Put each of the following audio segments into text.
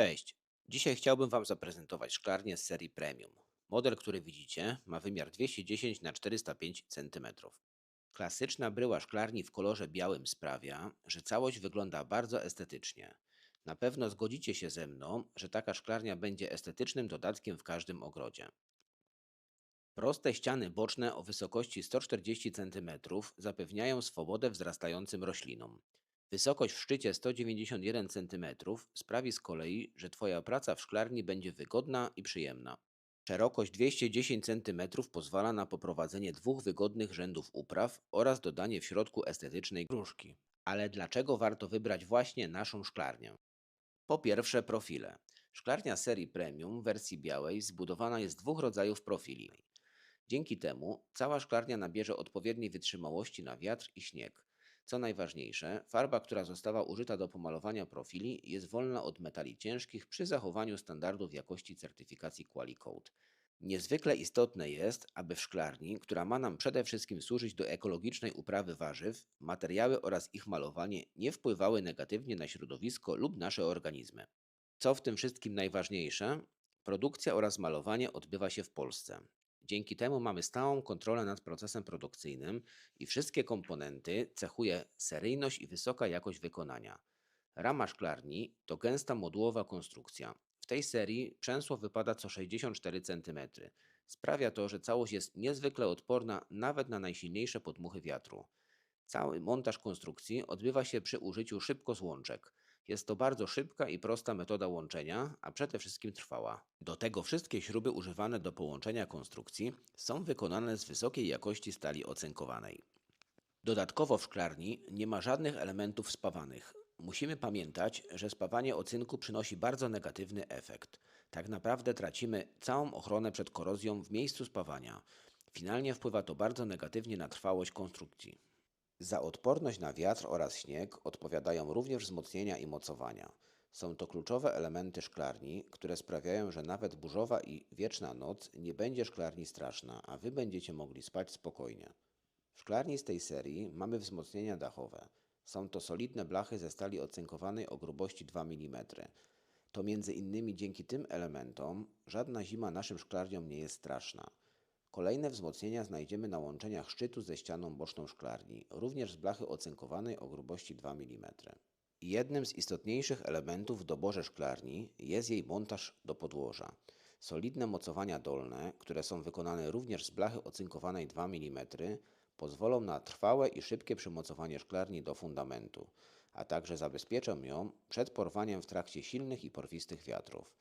Cześć. Dzisiaj chciałbym Wam zaprezentować szklarnię z serii Premium. Model, który widzicie, ma wymiar 210 na 405 cm. Klasyczna bryła szklarni w kolorze białym sprawia, że całość wygląda bardzo estetycznie. Na pewno zgodzicie się ze mną, że taka szklarnia będzie estetycznym dodatkiem w każdym ogrodzie. Proste ściany boczne o wysokości 140 cm zapewniają swobodę wzrastającym roślinom. Wysokość w szczycie 191 cm sprawi z kolei, że Twoja praca w szklarni będzie wygodna i przyjemna. Szerokość 210 cm pozwala na poprowadzenie dwóch wygodnych rzędów upraw oraz dodanie w środku estetycznej gruszki. Ale dlaczego warto wybrać właśnie naszą szklarnię? Po pierwsze, profile. Szklarnia serii Premium w wersji białej zbudowana jest z dwóch rodzajów profili. Dzięki temu cała szklarnia nabierze odpowiedniej wytrzymałości na wiatr i śnieg. Co najważniejsze, farba, która została użyta do pomalowania profili, jest wolna od metali ciężkich przy zachowaniu standardów jakości certyfikacji QualiCode. Niezwykle istotne jest, aby w szklarni, która ma nam przede wszystkim służyć do ekologicznej uprawy warzyw, materiały oraz ich malowanie nie wpływały negatywnie na środowisko lub nasze organizmy. Co w tym wszystkim najważniejsze, produkcja oraz malowanie odbywa się w Polsce. Dzięki temu mamy stałą kontrolę nad procesem produkcyjnym i wszystkie komponenty cechuje seryjność i wysoka jakość wykonania. Rama szklarni to gęsta modułowa konstrukcja. W tej serii przęsło wypada co 64 cm. Sprawia to, że całość jest niezwykle odporna nawet na najsilniejsze podmuchy wiatru. Cały montaż konstrukcji odbywa się przy użyciu szybkozłączek. Jest to bardzo szybka i prosta metoda łączenia, a przede wszystkim trwała. Do tego wszystkie śruby używane do połączenia konstrukcji są wykonane z wysokiej jakości stali ocynkowanej. Dodatkowo w szklarni nie ma żadnych elementów spawanych. Musimy pamiętać, że spawanie ocynku przynosi bardzo negatywny efekt. Tak naprawdę tracimy całą ochronę przed korozją w miejscu spawania. Finalnie wpływa to bardzo negatywnie na trwałość konstrukcji. Za odporność na wiatr oraz śnieg odpowiadają również wzmocnienia i mocowania. Są to kluczowe elementy szklarni, które sprawiają, że nawet burzowa i wieczna noc nie będzie szklarni straszna, a Wy będziecie mogli spać spokojnie. W szklarni z tej serii mamy wzmocnienia dachowe. Są to solidne blachy ze stali ocynkowanej o grubości 2 mm. To między innymi dzięki tym elementom żadna zima naszym szklarniom nie jest straszna. Kolejne wzmocnienia znajdziemy na łączeniach szczytu ze ścianą boczną szklarni, również z blachy ocynkowanej o grubości 2 mm. Jednym z istotniejszych elementów w doborze szklarni jest jej montaż do podłoża. Solidne mocowania dolne, które są wykonane również z blachy ocynkowanej 2 mm, pozwolą na trwałe i szybkie przymocowanie szklarni do fundamentu, a także zabezpieczą ją przed porwaniem w trakcie silnych i porwistych wiatrów.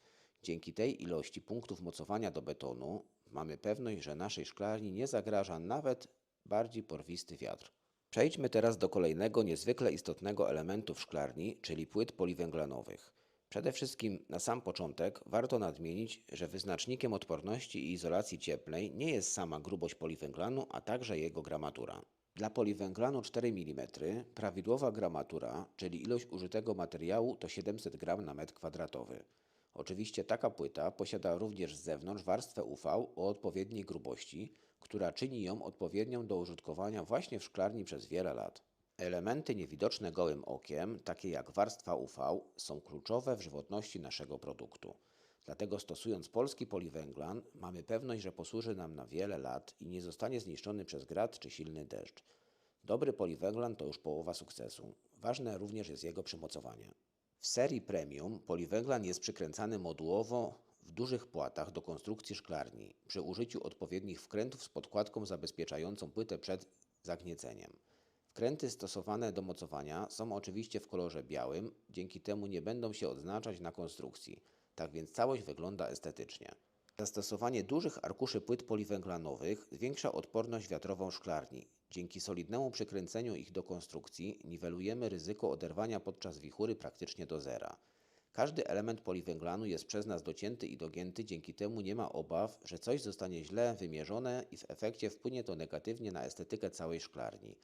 Dzięki tej ilości punktów mocowania do betonu mamy pewność, że naszej szklarni nie zagraża nawet bardziej porwisty wiatr. Przejdźmy teraz do kolejnego niezwykle istotnego elementu w szklarni, czyli płyt poliwęglanowych. Przede wszystkim na sam początek warto nadmienić, że wyznacznikiem odporności i izolacji cieplnej nie jest sama grubość poliwęglanu, a także jego gramatura. Dla poliwęglanu 4 mm prawidłowa gramatura, czyli ilość użytego materiału to 700 g na metr kwadratowy. Oczywiście taka płyta posiada również z zewnątrz warstwę UV o odpowiedniej grubości, która czyni ją odpowiednią do użytkowania właśnie w szklarni przez wiele lat. Elementy niewidoczne gołym okiem, takie jak warstwa UV, są kluczowe w żywotności naszego produktu. Dlatego stosując polski poliwęglan, mamy pewność, że posłuży nam na wiele lat i nie zostanie zniszczony przez grad czy silny deszcz. Dobry poliwęglan to już połowa sukcesu. Ważne również jest jego przymocowanie. W serii premium poliwęglan jest przykręcany modułowo w dużych płatach do konstrukcji szklarni przy użyciu odpowiednich wkrętów z podkładką zabezpieczającą płytę przed zagnieceniem. Wkręty stosowane do mocowania są oczywiście w kolorze białym, dzięki temu nie będą się odznaczać na konstrukcji, tak więc całość wygląda estetycznie. Zastosowanie dużych arkuszy płyt poliwęglanowych zwiększa odporność wiatrową szklarni. Dzięki solidnemu przykręceniu ich do konstrukcji niwelujemy ryzyko oderwania podczas wichury praktycznie do zera. Każdy element poliwęglanu jest przez nas docięty i dogięty, dzięki temu nie ma obaw, że coś zostanie źle wymierzone i w efekcie wpłynie to negatywnie na estetykę całej szklarni.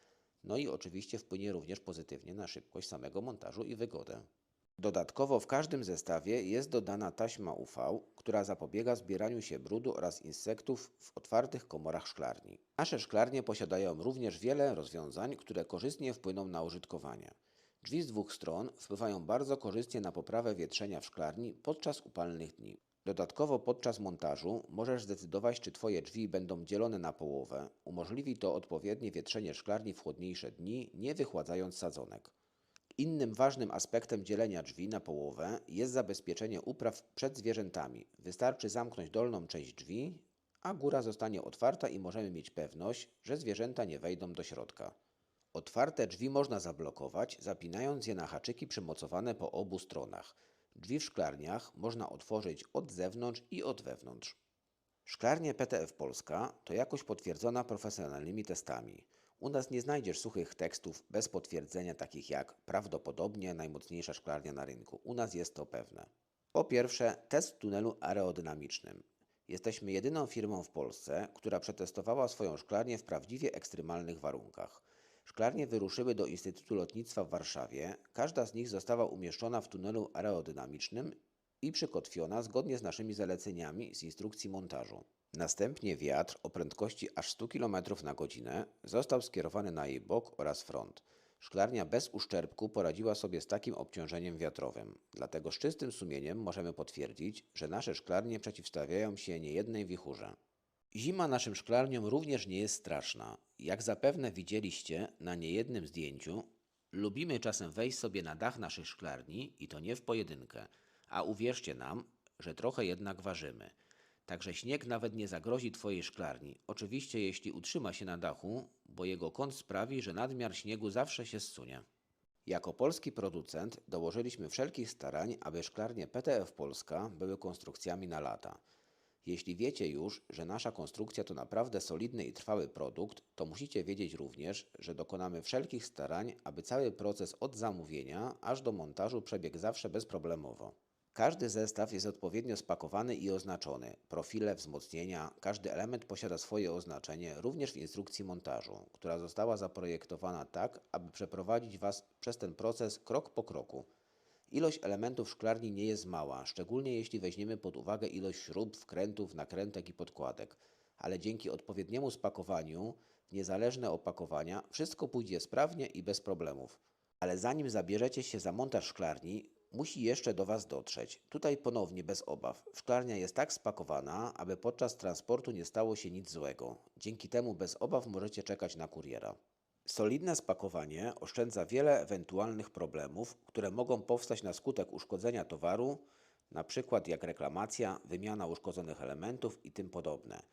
No i oczywiście wpłynie również pozytywnie na szybkość samego montażu i wygodę. Dodatkowo w każdym zestawie jest dodana taśma UV, która zapobiega zbieraniu się brudu oraz insektów w otwartych komorach szklarni. Nasze szklarnie posiadają również wiele rozwiązań, które korzystnie wpłyną na użytkowanie. Drzwi z dwóch stron wpływają bardzo korzystnie na poprawę wietrzenia w szklarni podczas upalnych dni. Dodatkowo podczas montażu możesz zdecydować, czy Twoje drzwi będą dzielone na połowę. Umożliwi to odpowiednie wietrzenie szklarni w chłodniejsze dni, nie wychładzając sadzonek. Innym ważnym aspektem dzielenia drzwi na połowę jest zabezpieczenie upraw przed zwierzętami. Wystarczy zamknąć dolną część drzwi, a góra zostanie otwarta i możemy mieć pewność, że zwierzęta nie wejdą do środka. Otwarte drzwi można zablokować, zapinając je na haczyki przymocowane po obu stronach. Drzwi w szklarniach można otworzyć od zewnątrz i od wewnątrz. Szklarnie PTF Polska to jakość potwierdzona profesjonalnymi testami. U nas nie znajdziesz suchych tekstów bez potwierdzenia, takich jak prawdopodobnie najmocniejsza szklarnia na rynku. U nas jest to pewne. Po pierwsze, test w tunelu aerodynamicznym. Jesteśmy jedyną firmą w Polsce, która przetestowała swoją szklarnię w prawdziwie ekstremalnych warunkach. Szklarnie wyruszyły do Instytutu Lotnictwa w Warszawie. Każda z nich została umieszczona w tunelu aerodynamicznym i przykotwiona zgodnie z naszymi zaleceniami z instrukcji montażu. Następnie wiatr o prędkości aż 100 km na godzinę został skierowany na jej bok oraz front. Szklarnia bez uszczerbku poradziła sobie z takim obciążeniem wiatrowym. Dlatego z czystym sumieniem możemy potwierdzić, że nasze szklarnie przeciwstawiają się niejednej wichurze. Zima naszym szklarniom również nie jest straszna. Jak zapewne widzieliście na niejednym zdjęciu, lubimy czasem wejść sobie na dach naszych szklarni i to nie w pojedynkę, a uwierzcie nam, że trochę jednak ważymy. Także śnieg nawet nie zagrozi Twojej szklarni. Oczywiście, jeśli utrzyma się na dachu, bo jego kąt sprawi, że nadmiar śniegu zawsze się zsunie. Jako polski producent dołożyliśmy wszelkich starań, aby szklarnie PTF Polska były konstrukcjami na lata. Jeśli wiecie już, że nasza konstrukcja to naprawdę solidny i trwały produkt, to musicie wiedzieć również, że dokonamy wszelkich starań, aby cały proces od zamówienia aż do montażu przebiegł zawsze bezproblemowo. Każdy zestaw jest odpowiednio spakowany i oznaczony. Profile, wzmocnienia, każdy element posiada swoje oznaczenie, również w instrukcji montażu, która została zaprojektowana tak, aby przeprowadzić Was przez ten proces krok po kroku. Ilość elementów szklarni nie jest mała, szczególnie jeśli weźmiemy pod uwagę ilość śrub, wkrętów, nakrętek i podkładek, ale dzięki odpowiedniemu spakowaniu niezależne opakowania wszystko pójdzie sprawnie i bez problemów. Ale zanim zabierzecie się za montaż szklarni, musi jeszcze do Was dotrzeć. Tutaj ponownie bez obaw. Szklarnia jest tak spakowana, aby podczas transportu nie stało się nic złego. Dzięki temu bez obaw możecie czekać na kuriera. Solidne spakowanie oszczędza wiele ewentualnych problemów, które mogą powstać na skutek uszkodzenia towaru, na przykład jak reklamacja, wymiana uszkodzonych elementów i tym podobne.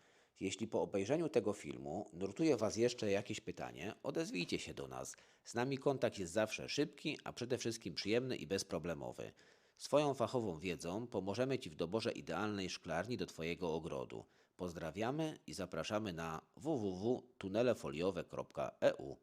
Jeśli po obejrzeniu tego filmu nurtuje Was jeszcze jakieś pytanie, odezwijcie się do nas. Z nami kontakt jest zawsze szybki, a przede wszystkim przyjemny i bezproblemowy. Swoją fachową wiedzą pomożemy Ci w doborze idealnej szklarni do Twojego ogrodu. Pozdrawiamy i zapraszamy na www.tunelefoliowe.eu.